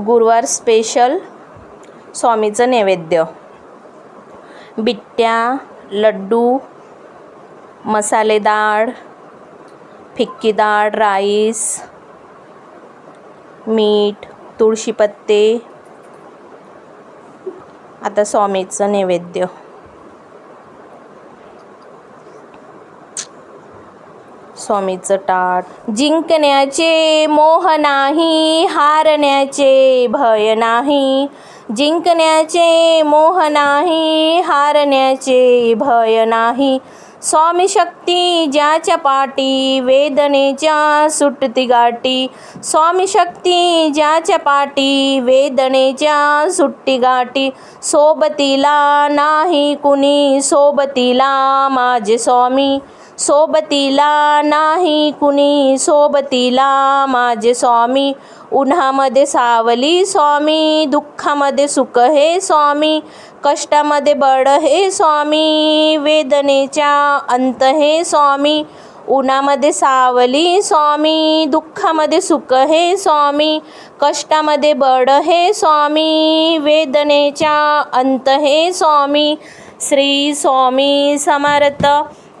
गुरुवार स्पेशल स्वामीचं नैवेद्य. बिट्ट्या लड्डू मसाले डाळ फिक्की डाळ राईस मीठ तुळशीपत्ते. आता स्वामीचं नैवेद्य. स्वामीचं टाट. जिंकण्याचे मोह नाही हारण्याचे भय नाही. जिंकण्याचे मोह नाही हारण्याचे भय नाही. स्वामी शक्ती ज्याच्या पाटी वेदनेच्या सुटती गाठी. स्वामी शक्ती ज्याच्या पाटी वेदनेच्या सुट्टी गाठी. सोबतीला नाही कुणी सोबतीला माझे स्वामी. सोबतीला नाही कुणी सोबतीला माझे स्वामी. उन्हामध्ये सावली स्वामी दुःखामध्ये सुख हे स्वामी. कष्टामध्ये बळ हे स्वामी वेदनेच्या अंत हे स्वामी. उन्हामध्ये सावली स्वामी दुःखामध्ये सुख हे स्वामी. कष्टामध्ये बळ हे स्वामी वेदनेच्या अंत हे स्वामी. श्री स्वामी समर्थ.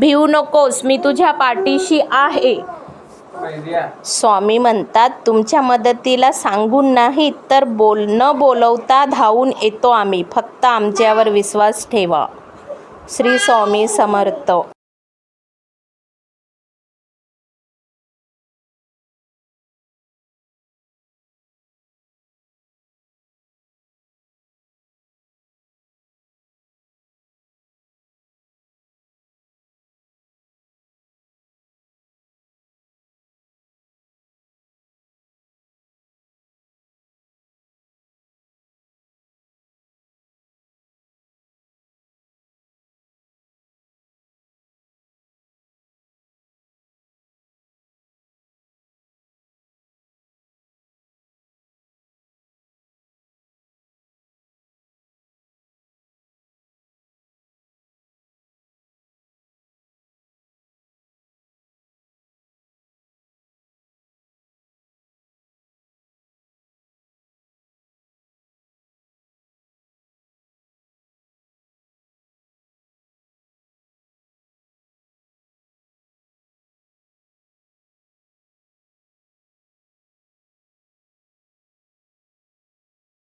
भिवू नकोस मी तुझ्या पाठीशी आहे. स्वामी म्हणतात तुमच्या मदतीला सांगून नाही तर बोल न बोलवता धावून येतो आम्ही. फक्त आमच्यावर विश्वास ठेवा. श्री स्वामी समर्थ.